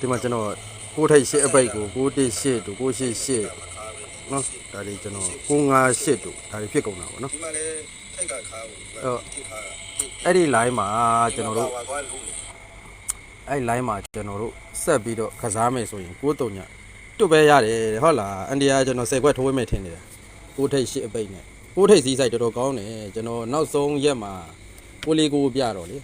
ဒီမှာကျွန်တော်ကိုထိုက်ရှစ်အပိတ်ကို918တို့988နော်ဒါတွေကျွန်တော်958တို့ဒါတွေဖြစ်ကုန်တာပေါ့နော်ဒီမှာလည်းထိတ်ကခါဘူးအဲ့တော့ထိတ်ခါတာအဲ့ဒီ line မှာကျွန်တော်တို့ပါသွားလို့အဲ့ line မှာကျွန်တော်တို့ဆက်ပြီးတော့ကစားမယ်ဆိုရင်93ညတွတ်ပဲရတယ်ဟုတ်လားအန်ဒီယာကျွန်တော်10ခွက်ထိုးဝဲမယ်ထင်နေတာကိုထိတ်ရှစ်အပိတ်နဲ့ကိုထိတ်စီးဆိုင်တော်တော်ကောင်းတယ်ကျွန်တော်နောက်ဆုံးရက်မှာကိုလေးကိုပြတော့လေ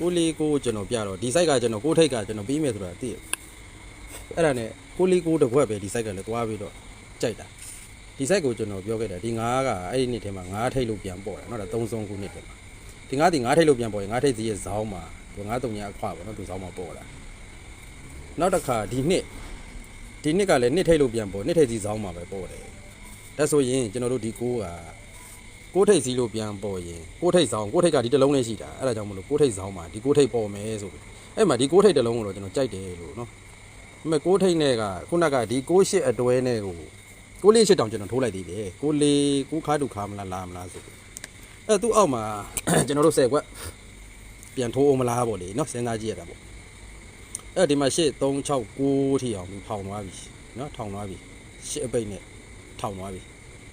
ကိုလေးကိုကျွန်တော်ပြတော့ဒီ site ကကျွန်တော်ကိုထိတ်ကကျွန်တော်ပြီးမယ်ဆိုတာသိတယ်အဲ့ဒါနဲ့ကိုလေးကိုတစ်ခွက်ပဲဒီ site ကလည်းတွားပြီးတော့ကြိုက်တာဒီ site ကိုကျွန်တော်ပြောခဲ့တယ်ဒီငါးကအဲ့ဒီနှစ်ထဲမှာငါးထိတ်လို့ပြန်ပေါ်တယ်နော်ဒါ3ဆုံးခုနှစ်ထဲမှာဒီငါးဒီငါးထိတ်လို့ပြန်ပေါ်ရင်ငါးထိတ်စီရဲ့ဇောင်းမှာသူငါးတုံညာအခွပါနော်သူဇောင်းမှာပေါ်လာနောက်တစ်ခါဒီနှစ်ဒီနှစ်ကလည်းနှစ်ထိတ်လို့ပြန်ပေါ်နှစ်ထိတ်စီဇောင်းမှာပဲပေါ်တယ်ဒါဆိုရင်ကျွန်တော်တို့ဒီကိုးက ကိုထိတ်စီးလို့ပြန်ပေါ်ရင်ကိုထိတ်ဆောင်ကိုထိတ်ကဒီတလုံးလေးရှိတာအဲ့ဒါကြောင့်မလို့ကိုထိတ်ဆောင်မှာဒီကိုထိတ်ပေါ်မယ်ဆိုပြီးအဲ့မှာဒီကိုထိတ်တလုံးကိုတော့ကျွန်တော်ကြိုက်တယ်လို့နော်ဒါပေမဲ့ကိုထိတ်နဲ့ကခုနကဒီကိုရှစ်အတွဲနဲ့ကိုကိုလေးရှစ်တောင်ကျွန်တော်ထိုးလိုက်သေးတယ်ကိုလေးကိုခါတူခါမလားလာမလားဆိုပြီးအဲ့သူ့အောက်မှာကျွန်တော်တို့ဆယ်ခွက်ပြန်ထိုးအောင်မလားပေါ့လေနော်စဉ်းစားကြည့်ရတာပေါ့အဲ့ဒီမှာရှစ်3 6 9ထိအောင်ဖောင်သွားပြီနော်ထောင်သွားပြီရှစ်အပိတ်နဲ့ထောင်သွားပြီ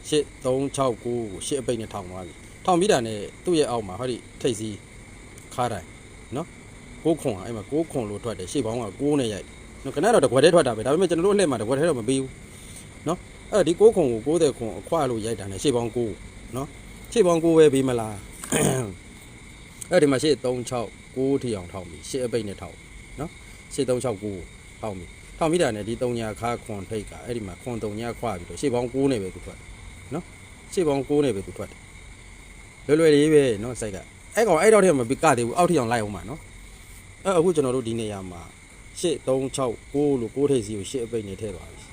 8369ကိုရှစ်အပိတ်နဲ့ထောင်သွားပြီထောင်ပြီးတာနဲ့သူ့ရဲ့အောက်မှာဟောဒီထိတ်စီးခါတိုင်းနော်ကိုးခွန်ကအဲ့မှာကိုးခွန်လို့ထွက်တယ်ရှေ့ဘောင်းကကိုးနဲ့ရိုက်နော်ခဏတော့တကွက်တည်းထွက်တာပဲဒါပေမဲ့ကျွန်တော်တို့အလှည့်မှာတကွက်တည်းတော့မပေးဘူးနော်အဲ့ဒီကိုးခွန်ကို60ခွန်အခွလို့ရိုက်တာနဲ့ရှေ့ဘောင်းကိုးနော်ရှေ့ဘောင်းကိုးပဲပေးမလားအဲ့ဒီမှာရှေ့369ထီအောင်ထောက်ပြီရှေ့အပိတ်နဲ့ထောက်နော်ရှေ့369ထောက်ပြီထောက်မိတာနဲ့ဒီ3ညခါခွန်ထိတ်ကအဲ့ဒီမှာခွန်3ညခွပြီးတော့ရှေ့ဘောင်း6နဲ့ပဲသူထွက်တယ် နော်ရှေ့ပေါင်း9နဲ့ပဲသူထွက်တယ်လွယ်လွယ်လေးပဲနော်စိုက်ကအဲ့ကောင်အဲ့တော့ထဲမှာမကသေးဘူးအောက်ထိအောင်လိုက်အောင်ပါနော်အဲ့အခုကျွန်တော်တို့ဒီနေရာမှာရှေ့3 6 9လို့9ထိတ်စီကိုရှေ့အပိတ်နဲ့ထည့်သွားပြီ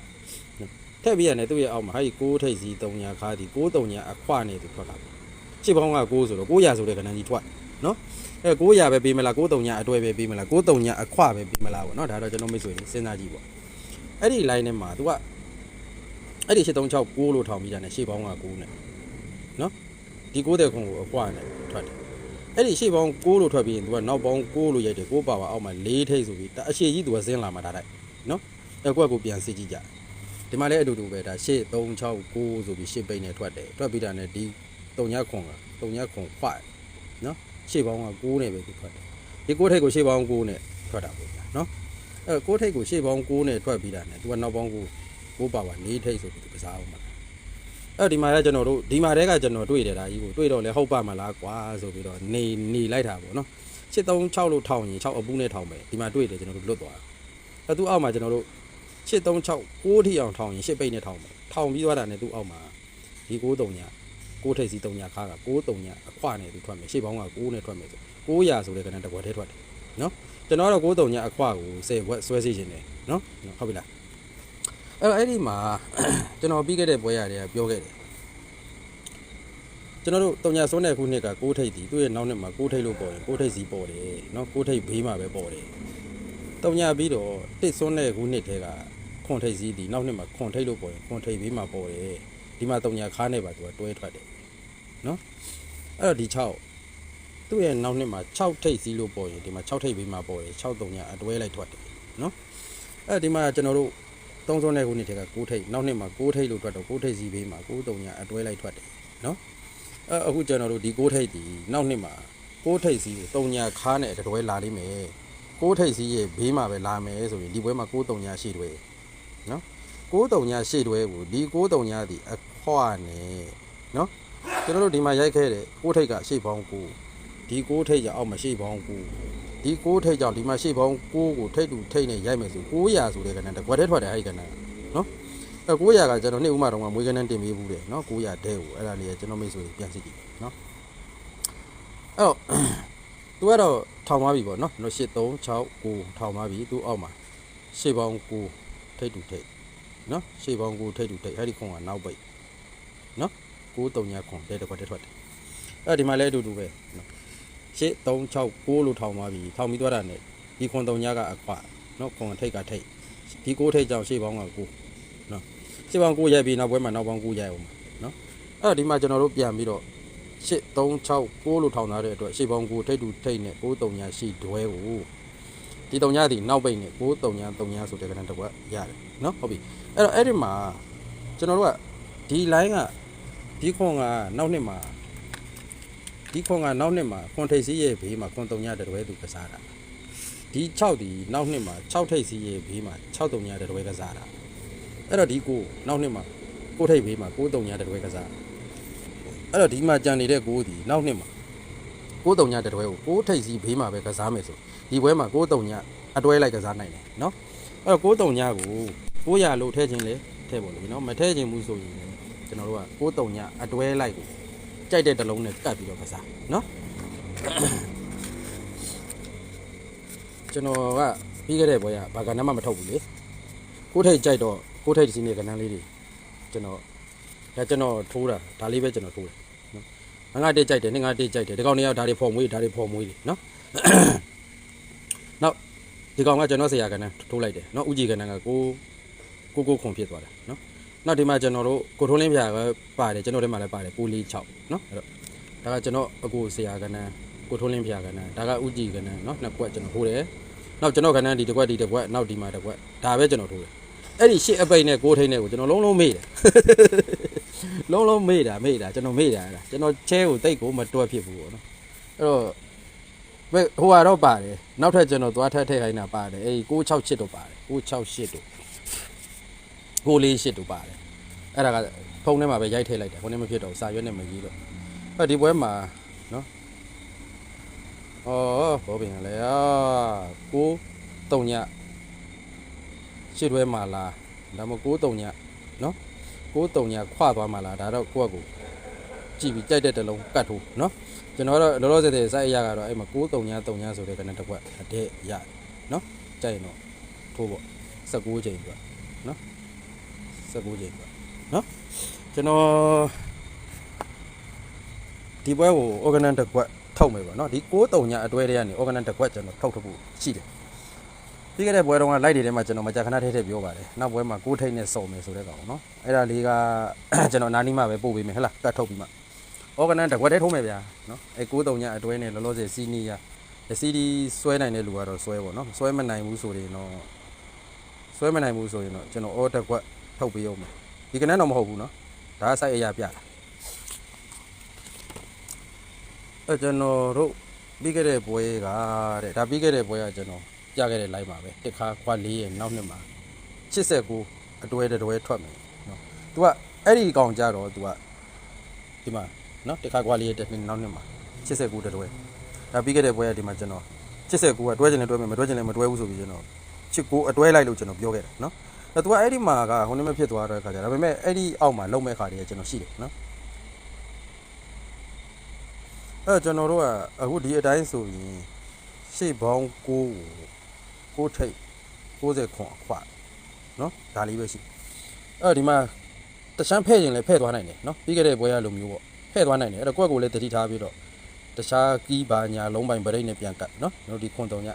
နော်ထည့်ပြီးရတယ်သူ့ရဲ့အောက်မှာဟာဒီ9ထိတ်စီ3ညာခါဒီ9 3ညာအခွနဲ့သူထွက်တာရှေ့ပေါင်းက9ဆိုတော့900ဆိုတဲ့ကဏ္ဍကြီးထွက်နော်အဲ900ပဲပေးမလား93ညအတွဲပဲပေးမလား93ညအခွပဲပေးမလားပေါ့နော်ဒါတော့ကျွန်တော်မိတ်ဆွေတွေစဉ်းစားကြည့်ပေါ့အဲ့ဒီ line ထဲမှာ तू က အဲ့ဒီ8369လို့ထောင်ပြီးတာနဲ့ရှေ့ပေါင်းက9နဲ့နော်ဒီ90ခွန်ကိုအခွနဲ့ထွက်တယ်အဲ့ဒီရှေ့ပေါင်း6လို့ထွက်ပြီးရင် तू ကနောက်ပေါင်း6လို့ရိုက်တယ်6ပါပါအောက်မှာ4ထိပ်ဆိုပြီးဒါအရှိကြီး तू ကဇင်းလာမှာဒါတိုက်နော်အဲ့ကွက်ကိုပြန်စစ်ကြည့်ကြဒီမှာလည်းအတူတူပဲဒါရှေ့369ဆိုပြီးရှေ့ပိတ်နဲ့ထွက်တယ်ထွက်ပြီးတာနဲ့ဒီ3ညခွန်က3ညခွန်ခွတ်နော်ရှေ့ပေါင်းက6နဲ့ပဲသူထွက်တယ်ဒီ6ထိပ်ကိုရှေ့ပေါင်း6နဲ့ထွက်တာပေါ့ဗျာနော်အဲ6ထိပ်ကိုရှေ့ပေါင်း6နဲ့ထွက်ပြီးတာနဲ့သူကနောက်ပေါင်း6 6ပါပါ4ထိပ်ဆိုပြီးသူကစားအောင်ပါအဲဒီမှာကကျွန်တော်တို့ဒီမှာတည်းကကျွန်တော်တွေ့တယ်ဒါကြီးကိုတွေ့တော့လဲဟုတ်ပါမလားကွာဆိုပြီးတော့နေနေလိုက်တာပေါ့နော်736လို့ထောင်ရင်6အပူးနဲ့ထောင်ပဲဒီမှာတွေ့တယ်ကျွန်တော်တို့လွတ်သွားအဲသူအောက်မှာကျွန်တော်တို့736 6ထိအောင်ထောင်ရင်8ပိတ်နဲ့ထောင်ပဲထောင်ပြီးသွားတာနဲ့သူအောက်မှာဒီ93ညာကိုးထိပ်စီ3ညခါက6 3ညအခွနဲ့သူထွက်မယ်ရှေ့ပေါင်းက6နဲ့ထွက်မယ်ဆို900ဆိုတဲ့ကဏ္ဍတစ်ခွက်တည်းထွက်တယ်နော်ကျွန်တော်ကတော့6 3ညအခွကို10ဝက်ဆွဲစီခြင်းတယ်နော်ဟုတ်ပြီလား အဲ့တော့အဲ့ဒီမှာကျွန်တော်ပြီးခဲ့တဲ့ပွဲရတွေကပြောခဲ့တယ်ကျွန်တော်တို့တုံညာစွန်းတဲ့ခုနှစ်က6ထိပ်တီသူ့ရဲ့နောက်နှစ်မှာ6ထိပ်လို့ပေါ်ရင်6ထိပ်စီပေါ်တယ်နော်6ထိပ်ဘေးမှာပဲပေါ်တယ်တုံညာပြီးတော့တစ်စွန်းတဲ့ခုနှစ်ထဲကခွန်ထိပ်စီဒီနောက်နှစ်မှာခွန်ထိပ်လို့ပေါ်ရင်ခွန်ထိပ်ဘေးမှာပေါ်တယ်ဒီမှာတုံညာခါနဲ့ပါသူကတွဲထွက်တယ်နော်အဲ့တော့ဒီ6သူ့ရဲ့နောက်နှစ်မှာ6ထိပ်စီးလို့ပေါ်ရင်ဒီမှာ6ထိပ်ဘေးမှာပေါ်တယ်6 3ညအတွဲလိုက်ထွက်တယ်နော်အဲ့ဒီမှာကျွန်တော်တို့ သုံးစုံတဲ့ခုနှစ်တည်းက6ထိပ်နောက်နှစ်မှာ6ထိပ်လို့ထွက်တော့6ထိပ်စီးဘေးမှာ6 3ညအတွဲလိုက်ထွက်တယ်နော်အဲ့အခုကျွန်တော်တို့ဒီ6ထိပ်ဒီနောက်နှစ်မှာ6ထိပ်စီးကို3ညခါနဲ့အတွဲလာလိမ့်မယ်6ထိပ်စီးရဲ့ဘေးမှာပဲလာမယ်ဆိုရင်ဒီပွဲမှာ6 3ညရှိတွဲနော်6 3ညရှိတွဲကိုဒီ6 3ညဒီအခွာနဲ့နော်ကျွန်တော်တို့ဒီမှာရိုက်ခဲ့တဲ့ကိုးထိတ်ကရှေ့ပေါင်းကိုဒီကိုးထိတ်ကြောင့်အောက်မှာရှေ့ပေါင်းကို ဒီကိုးထိတ်ကြောင့်ဒီမှာရှေ့ပေါင်းကိုကိုထိတ်တူထိတ်နဲ့ရိုက်မယ်ဆို900ဆိုတဲ့ကဏ္ဍတကွက်တည်းထွက်တယ်အဲ့ဒီကဏ္ဍနော်အဲ900ကကျွန်တော်နေ့ဥမာတော့မွေးကန်းတန်းတင်ပေးဘူးတယ်နော်900ဒဲကိုအဲ့ဒါလေးကကျွန်တော်မိတ်ဆွေတွေပြန်စစ်ကြည့်နော်အဲ့တော့သူကတော့ထောင်သွားပြီပေါ့နော်နော်8 3 6 9ထောင်သွားပြီသူအောက်မှာရှေ့ပေါင်းကိုထိတ်တူထိတ်နော်ရှေ့ပေါင်းကိုထိတ်တူထိတ်အဲ့ဒီခွန်ကနောက်ပိတ်6 3ညခွန်တဲ့တစ်ခွက်တစ်ထွက်တယ်အဲ့ဒီမှာလည်းအတူတူပဲနော် ရှစ်3 6 9လို့ထောင်သွားပြီထောင်ပြီးသွားတာ ਨੇ ဒီခွန်3ညကအခွနော်ခွန်ထိတ်ကထိတ်ဒီ9ထိတ်ကြောင့်ရှေ့ပေါင်းက9နော်ရှေ့ပေါင်း9ရိုက်ပြီးနောက်ပွဲမှာနောက်ပေါင်း9ရိုက်အောင်နော်အဲ့တော့ဒီမှာကျွန်တော်တို့ပြန်ပြီးတော့ရှစ်3 6 9လို့ထောင်ထားတဲ့အတွက်ရှေ့ပေါင်း9ထိတ်တူထိတ်နဲ့9 3ညရှိဒွဲကိုဒီဒီတုံညာဒီနောက်ပိတ်နဲ့ကိုတုံညာတုံညာဆိုတဲ့ကဏ္ဍတစ်ခွက်ရတယ်နော်ဟုတ်ပြီအဲ့တော့အဲ့ဒီမှာကျွန်တော်တို့ကဒီ line ကဒီခွန်ကနောက်နှစ်မှာ ဒီခွန်ကနောက်နှစ်မှာခွန်ထိပ်စီးရဲ့ဘေးမှာခွန်တုံညာတစ်တွဲသူကစားတာဒီ6ဒီနောက်နှစ်မှာ6ထိပ်စီးရဲ့ဘေးမှာ6တုံညာတစ်တွဲကစားတာအဲ့တော့ဒီကိုနောက်နှစ်မှာကိုထိပ်ဘေးမှာကိုတုံညာတစ်တွဲကစားအဲ့တော့ဒီမှာကြံနေတဲ့ကိုဒီနောက်နှစ်မှာကိုတုံညတတွဲကိုကိုထိတ်စီဘေးမှာပဲကစားမယ်ဆိုဒီဘွဲမှာကိုတုံညအတွဲလိုက်ကစားနိုင်တယ်နော်အဲ့တော့ကိုတုံညကိုကိုရလို့ထဲခြင်းလေထဲပေါ့လေနော်မထဲခြင်းဘူးဆိုရင်လည်းကျွန်တော်တို့ကကိုတုံညအတွဲလိုက်ကို ကြိုက်တဲ့တစ်လုံးနဲ့ကတ်ပြီးတော့ကစားနော်ကျွန်တော်ကပြီးခဲ့တဲ့ဘွဲကဘာကဏ္ဍမှမထုတ်ဘူးလေကိုထိတ်ကြိုက်တော့ကိုထိတ်စီနေတဲ့ကဏ္ဍလေးတွေကျွန်တော်ဒါကျွန်တော်ထိုးတာဒါလေးပဲကျွန်တော်ထိုးတယ်ငါးငါးတက်ကြိုက်တယ်နှစ်ငါးတက်ကြိုက်တယ်ဒီကောင်တွေကဒါတွေဖော်မွေးဒါတွေဖော်မွေးတယ်နော်နောက်ဒီကောင်ကကျွန်တော်ဆရာကနန်းထိုးလိုက်တယ်နော်ဥကြည်ကနန်းကကိုကိုကိုခွန်ဖြစ်သွားတယ်နော် နောက်ဒီမှာကျွန်တော်တို့ကိုထုံးလင်းပြာကပါတယ်ကျွန်တော်တို့မှာလည်းပါတယ်ကိုလေး6နော်အဲ့တော့ဒါကကျွန်တော်အကိုဆရာကနန်းကိုထုံးလင်းပြာကနန်းဒါကဥကြည်ကနန်းနော်နှစ်ကွက်ကျွန်တော်ထိုးတယ်နောက်ကျွန်တော်ကနန်းဒီတစ်ကွက်ဒီတစ်ကွက်နောက်ဒီမှာတစ်ကွက်ဒါပဲကျွန်တော်ထိုးတယ်အဲ့ဒီရှစ်အပိတ်နဲ့ကိုထိန်နဲ့ကိုကျွန်တော်လုံးလုံးမေ့တယ်လုံးလုံးမေ့တာမေ့တာကျွန်တော်မေ့တာအဲ့ဒါကျွန်တော်ချဲကိုတိတ်ကိုမတွက်ဖြစ်ဘူးပေါ့နော်အဲ့တော့ဘယ်ဟိုကတော့ပါတယ်နောက်ထပ်ကျွန်တော်သွားထပ်ထည့်ခိုင်းတာပါတယ်အဲ့ဒီ668တို့ပါတယ်668တို့ ကိုလေးရှစ်တူပါတယ်အဲ့ဒါကဖုန်းထဲမှာပဲရိုက်ထည့်လိုက်တယ်ဖုန်းထဲမဖြစ်တော့စာရွက်နဲ့မကြီးလို့အဲ့ဒီပွဲမှာနော်ဩဘောပင်လေအာကိုတုံညရှစ်တွဲမှာလားဒါမှကိုတုံညနော်ကိုတုံညခွသွားမှာလားဒါတော့ကိုယ့်ကိုကြည့်ပြီးတိုက်တဲ့တလုံးကတ်ထိုးနော်ကျွန်တော်တော့လောလောဆယ်ဆယ်စိုက်အရာကတော့အဲ့မှာကိုတုံညတုံညဆိုတဲ့ကနေတစ်ခွက်အတဲ့ရတယ်နော်ကြိုက်ရင်တော့ထိုးပေါ့16ချိန်ပြနော် 19ချိန်ပါနော်ကျွန်တော်ဒီပွဲကို organon တစ်ခွက်ထုတ်မယ်ပေါ့နော်ဒီ6တုံညအတွဲတည်းကနေ organon တစ်ခွက်ကျွန်တော်ထုတ်ထုတ်ဖို့ရှိတယ်ပြီးခဲ့တဲ့ပွဲတုန်းက light တွေထဲမှာကျွန်တော်မကြာခဏထည့်ထည့်ပြောပါတယ်နောက်ပွဲမှာ6ထိတ်နဲ့စုံမယ်ဆိုတဲ့ကောင်ပေါ့နော်အဲ့ဒါလေးကကျွန်တော်နာနီးမှပဲပို့ပေးမယ်ဟဲ့လားကတ်ထုတ်ပြီးမှ organon တစ်ခွက်တည်းထုတ်မယ်ဗျာနော်အဲ့6တုံညအတွဲနဲ့လောလောဆယ်စီနီယာအစီဒီဆွဲနိုင်တဲ့လူကတော့ဆွဲပေါ့နော်ဆွဲမနိုင်ဘူးဆိုရင်တော့ဆွဲမနိုင်ဘူးဆိုရင်တော့ကျွန်တော် order ကွက် ထုတ်ပေးအောင်မယ်ဒီကနန်းတော့မဟုတ်ဘူးနော်ဒါကစိုက်အရာပြတာအဲ့ကျွန်တော်တို့ပြီးခဲ့တဲ့ပွဲကတဲ့ဒါပြီးခဲ့တဲ့ပွဲကကျွန်တော်ကြခဲ့တဲ့ line ပါပဲတစ်ခါခွာ၄ရဲ့နောက်နှစ်မှာ89အတွဲတစ်တွဲထွက်မယ်နော် तू ကအဲ့ဒီကောင်ကြတော့ तू ကဒီမှာနော်တစ်ခါခွာ၄ရဲ့တစ်နှစ်နောက်နှစ်မှာ89တစ်တွဲဒါပြီးခဲ့တဲ့ပွဲကဒီမှာကျွန်တော်89ကတွဲချင်တယ်တွဲမယ်မတွဲချင်လည်းမတွဲဘူးဆိုပြီးကျွန်တော်89အတွဲလိုက်လို့ကျွန်တော်ပြောခဲ့တယ်နော် ဒါ तू ကအဲ့ဒီမှာကဟိုနေ့မဖြစ်သွားတဲ့ခါကျဒါပေမဲ့အဲ့ဒီအောက်မှာလုံမဲ့ခါတည်းကကျွန်တော်ရှိတယ်နော်အဲ့တော့ကျွန်တော်တို့ကအခုဒီအတိုင်းဆိုရင်ရှေ့ဘောင်း9ကိုကိုထိတ်60ခွန်အခွနော်ဒါလေးပဲရှိအဲ့တော့ဒီမှာတချမ်းဖဲ့ရင်လည်းဖဲ့သွားနိုင်တယ်နော်ပြီးခဲ့တဲ့ပွဲရလိုမျိုးပေါ့ဖဲ့သွားနိုင်တယ်အဲ့တော့ကွက်ကိုလည်းတတိထားပြီးတော့တခြားကီးပါညာလုံးပိုင်ပရိတ်နဲ့ပြန်ကတ်နော်တို့ဒီခွန်တုံည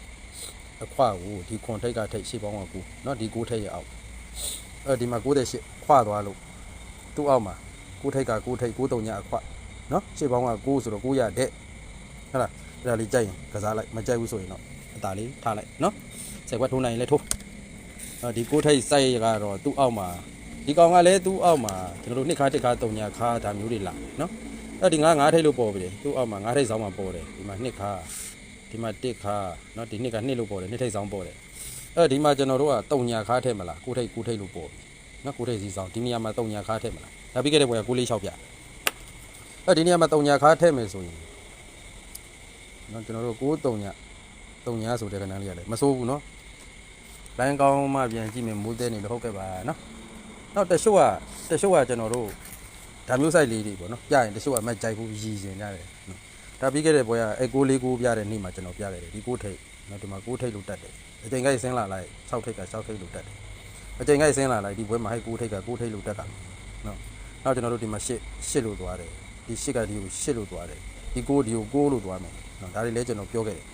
အခွကိုဒီခွန်ထိတ်ကထိတ်ရှေ့ပေါင်းကကူနော်ဒီကိုထိတ်ရအောင် အဲ့တော့ဒီမှာ98ခွသွားလို့သူ့အောက်မှာကိုထိတ်ကကိုထိတ်ကိုတုံညအခွနော်ရှေ့ပေါင်းကကိုဆိုတော့ကိုရတဲ့ဟုတ်လားအဲ့ဒါလေးကြိုက်ရင်ကစားလိုက်မကြိုက်ဘူးဆိုရင်တော့အသာလေးထားလိုက်နော်ဆယ်ခွက်ထိုးနိုင်ရင်လည်းထိုးအော်ဒီကိုထိတ်စိုက်ကတော့သူ့အောက်မှာဒီကောင်ကလည်းသူ့အောက်မှာကျွန်တော်တို့နှစ်ခါတစ်ခါတုံညာခါဒါမျိုးတွေလာနော်အဲ့ဒီငါငါးထိတ်လို့ပေါ်ပြီသူ့အောက်မှာငါးထိတ်ဆောင်မှာပေါ်တယ်ဒီမှာနှစ်ခါဒီမှာတစ်ခါနော်ဒီနှစ်ကနှစ်လို့ပေါ်တယ်နှစ်ထိတ်ဆောင်ပေါ်တယ် အဲ့ဒီမှာကျွန်တော်တို့ကတုံညာခါထည့်မလားကိုထိတ်ကိုထိတ်လို့ပေါ်ပြီနော်ကိုထိတ်စီဆောင်ဒီနေရာမှာတုံညာခါထည့်မလားဒါပြီးခဲ့တဲ့ဘွယ်ကကိုလေး6ပြအဲ့ဒီနေရာမှာတုံညာခါထည့်မယ်ဆိုရင်နော်ကျွန်တော်တို့ကိုတုံညာတုံညာဆိုတဲ့ကဏ္ဍလေးရတယ်မစိုးဘူးနော်လိုင်းကောင်းမှပြန်ကြည့်မယ်မိုးသေးနေလို့ဟုတ်ကဲ့ပါနော်နောက်တချို့ကတချို့ကကျွန်တော်တို့ဒါမျိုးဆိုင်လေးတွေပေါ့နော်ပြရင်တချို့ကမကြိုက်ဘူးရည်ရင်ကြတယ်နော် ဒါပြီးခဲ့တဲ့ဘွဲကအဲကိုလေးကိုပြတဲ့နေ့မှာကျွန်တော်ပြခဲ့တယ်ဒီကိုထိတ်နော်ဒီမှာကိုထိတ်လို့တက်တယ်အချိန်ကိုက်ဆင်းလာလိုက်6ထိတ်က6ထိတ်လို့တက်တယ်အချိန်ကိုက်ဆင်းလာလိုက်ဒီဘွဲမှာဟဲ့ကိုထိတ်ကကိုထိတ်လို့တက်ကနော်နောက်ကျွန်တော်တို့ဒီမှာ8 8လို့သွားတယ်ဒီ8ကဒီကို8လို့သွားတယ်ဒီကိုဒီကို9လို့သွားမယ်နော်ဒါတွေလည်းကျွန်တော်ပြောခဲ့တယ်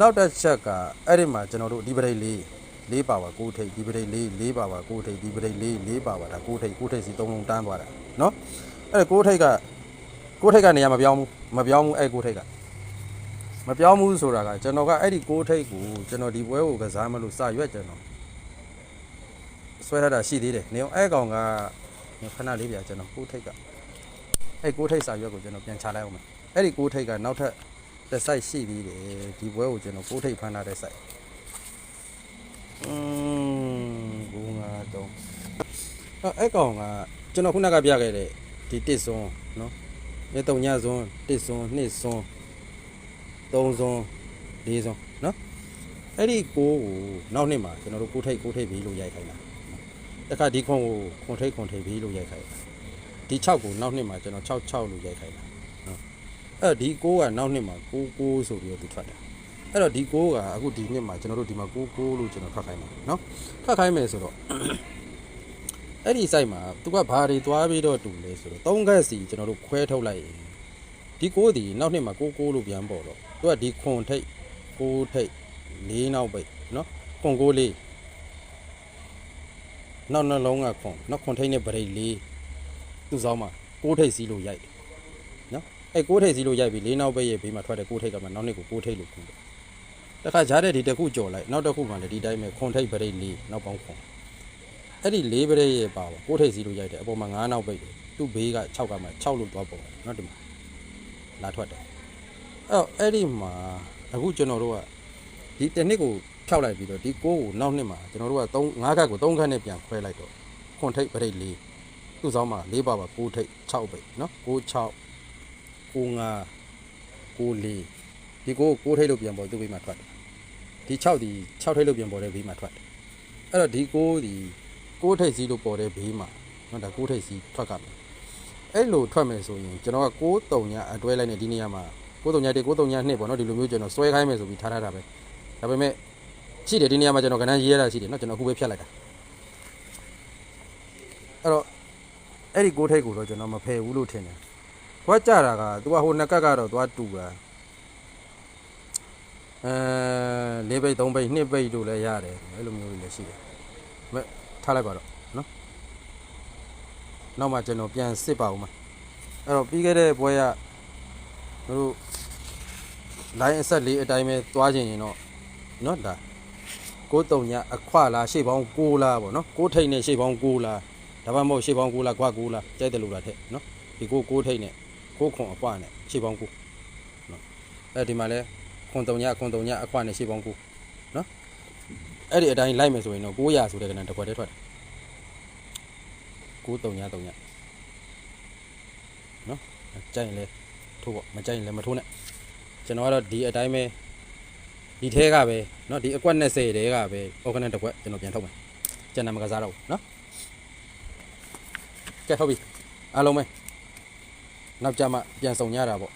နောက်တစ်ချက်ကအဲ့ဒီမှာကျွန်တော်တို့ဒီပရိတ်လေးလေးပါပါကိုထိတ်ဒီပရိတ်လေးလေးပါပါကိုထိတ်ဒီပရိတ်လေးလေးပါပါဒါကိုထိတ်ကိုထိတ်စီသုံးလုံးတန်းသွားတာเนาะအဲ့ဒါကိုထိတ်က ကိုထိတ်ကနေရာမပြောင်းဘူးမပြောင်းဘူးအဲ့ကိုထိတ်ကမပြောင်းဘူးဆိုတာကကျွန်တော်ကအဲ့ဒီကိုးထိတ်ကိုကျွန်တော်ဒီပွဲကိုကစားမလို့စရွက်ကျွန်တော်ဆွဲရတာရှိသေးတယ်နေအောင်အဲ့ကောင်ကခဏလေးပြကျွန်တော်ကိုးထိတ်ကအဲ့ကိုးထိတ်စာရွက်ကိုကျွန်တော်ပြန်ချလိုက်အောင်မယ်အဲ့ဒီကိုးထိတ်ကနောက်ထပ်တစ်ဆိုင်ရှိသေးတယ်ဒီပွဲကိုကျွန်တော်ကိုးထိတ်ဖမ်းထားတဲ့ဆိုင်อืมဘူးငါတော့အဲ့အဲ့ကောင်ကကျွန်တော်ခုနကပြခဲ့တဲ့ဒီတစ်စွန်းနော် ရေတုံညစွန်းတစ်စွန်းနှစ်စွန်း3စွန်း4စွန်းနော်အဲ့ဒီကိုကိုနောက်နှစ်မှာကျွန်တော်တို့ကိုထိတ်ကိုထိတ်ပြီးလို့ရိုက်ခိုင်းတာတခါဒီခွန်ကိုခွန်ထိတ်ခွန်ထိတ်ပြီးလို့ရိုက်ခိုင်းတာဒီ6ကိုနောက်နှစ်မှာကျွန်တော်6 6လို့ရိုက်ခိုင်းတာနော်အဲ့တော့ဒီကိုကနောက်နှစ်မှာ6 6ဆိုပြီးတော့သူထွက်တယ်အဲ့တော့ဒီကိုကအခုဒီနှစ်မှာကျွန်တော်တို့ဒီမှာ6 6လို့ကျွန်တော်ထွက်ခိုင်းတာနော်ထွက်ခိုင်းမယ်ဆိုတော့ အဲ့ဒီ site မှာသူကဘာတွေသွားပြီးတော့တူလဲဆိုတော့3ခက်စီကျွန်တော်တို့ခွဲထုတ်လိုက်ရင်ဒီကိုးဒီနောက်နှစ်မှာကိုးကိုးလို့ပြန်ပေါ်တော့သူကဒီခွန်ထိတ်ကိုးထိတ်လေးနောက်ပိတ်နော်ခွန်ကိုးလေးနောက်နှလုံးကခွန်နောက်ခွန်ထိတ်နဲ့ဗရိတ်လေးသူ့ဆောင်မှာကိုးထိတ်စီးလို့ရိုက်တယ်နော်အဲကိုးထိတ်စီးလို့ရိုက်ပြီးလေးနောက်ပိတ်ရဲ့ဘေးမှာထွက်တဲ့ကိုးထိတ်ကမှနောက်နှစ်ကိုကိုးထိတ်လို့ခုတယ်တခါကြားတဲ့ဒီတစ်ခုကြော်လိုက်နောက်တစ်ခုမှလည်းဒီတိုင်းပဲခွန်ထိတ်ဗရိတ်လေးနောက်ပေါင်းခွန် အဲ့ဒီလေးဗရိတ်ရဲ့ပါပါကိုးထိတ်စီးလို့ရိုက်တယ်အပေါ်မှာ9နောက်ပိတ်တယ်သူ့ဘေးက6ကမှ6လို့သွားပေါ်တယ်နော်ဒီမှာလာထွက်တယ်အဲ့တော့အဲ့ဒီမှာအခုကျွန်တော်တို့ကဒီတစ်နှစ်ကိုဖြောက်လိုက်ပြီးတော့ဒီကိုးကိုနောက်နှစ်မှာကျွန်တော်တို့က3 5ခက်ကို3ခက်နဲ့ပြန်ခွဲလိုက်တော့ခွန်ထိတ်ပရိတ်၄သူ့ဆောင်မှာ၄ပါပါ6ထိတ်6ပိတ်နော်6 6 9 9 4ဒီကိုကိုးထိတ်လို့ပြန်ပေါ်သူ့ဘေးမှာထွက်တယ်ဒီ6ဒီ6ထိတ်လို့ပြန်ပေါ်တဲ့ဘေးမှာထွက်တယ်အဲ့တော့ဒီကိုးဒီ ကိုးထိတ်စီးလို့ပေါ်တဲ့ဘေးမှာနော်ဒါကိုးထိတ်စီးထွက်ကမယ်အဲ့လိုထွက်မယ်ဆိုရင်ကျွန်တော်က6တုံညာအတွဲလိုက်နေဒီနေရာမှာ6တုံညာ1 6တုံညာ2ပေါ့နော်ဒီလိုမျိုးကျွန်တော်ဆွဲခိုင်းမယ်ဆိုပြီးထားထားတာပဲဒါပေမဲ့ရှိတယ်ဒီနေရာမှာကျွန်တော်ကဏ္ဍရေးရတာရှိတယ်နော်ကျွန်တော်အခုပဲဖြတ်လိုက်တာအဲ့တော့အဲ့ဒီ6ထိတ်ကိုတော့ကျွန်တော်မဖယ်ဘူးလို့ထင်တယ်ခွက်ကြတာက तू ကဟိုနှစ်ကက်ကတော့သွားတူတာအဲ၄ဘိတ်၃ဘိတ်2ဘိတ်တို့လည်းရတယ်အဲ့လိုမျိုးတွေလည်းရှိတယ်ဒါပေမဲ့ ထားလိုက်ပါတော့နော်နောက်မှကျွန်တော်ပြန်စစ်ပါဦးမှာအဲ့တော့ပြီးခဲ့တဲ့ဘွဲကတို့ line အဆက်လေးအတိုင်းပဲသွားခြင်းရင်တော့နော်ဒါကိုတုံညာအခွလားရှေ့ပေါင်း6လားပေါ့နော်ကိုထိတ်နဲ့ရှေ့ပေါင်း6လားဒါမှမဟုတ်ရှေ့ပေါင်း6လားခွ6လားကြိုက်တယ်လို့လားတဲ့နော်ဒီကိုကိုထိတ်နဲ့ကိုခွန်အခွနဲ့ရှေ့ပေါင်း6နော်အဲဒီမှာလဲခွန်တုံညာခွန်တုံညာအခွနဲ့ရှေ့ပေါင်း6နော် အဲ့ဒီအတိုင်းလိုက်မယ်ဆိုရင်တော့900ဆိုတဲ့ကဏ္ဍတစ်ခွက်တည်းထွက်တယ်9တုံညတုံည ကြိုက်ရင်လဲထိုးပေါ့မကြိုက်ရင်လည်းမထိုးနဲ့ကျွန်တော်ကတော့ဒီအတိုင်းပဲဒီထဲကပဲเนาะဒီအကွက်20တဲကပဲ organic တစ်ခွက်ကျွန်တော်ပြန်ထုတ်မယ်ကျန်တယ်မကစားတော့ဘူးเนาะကဲထုတ်ပြီအားလုံးပဲနောက်ကြမှာပြန်ဆောင်ကြတာပေါ့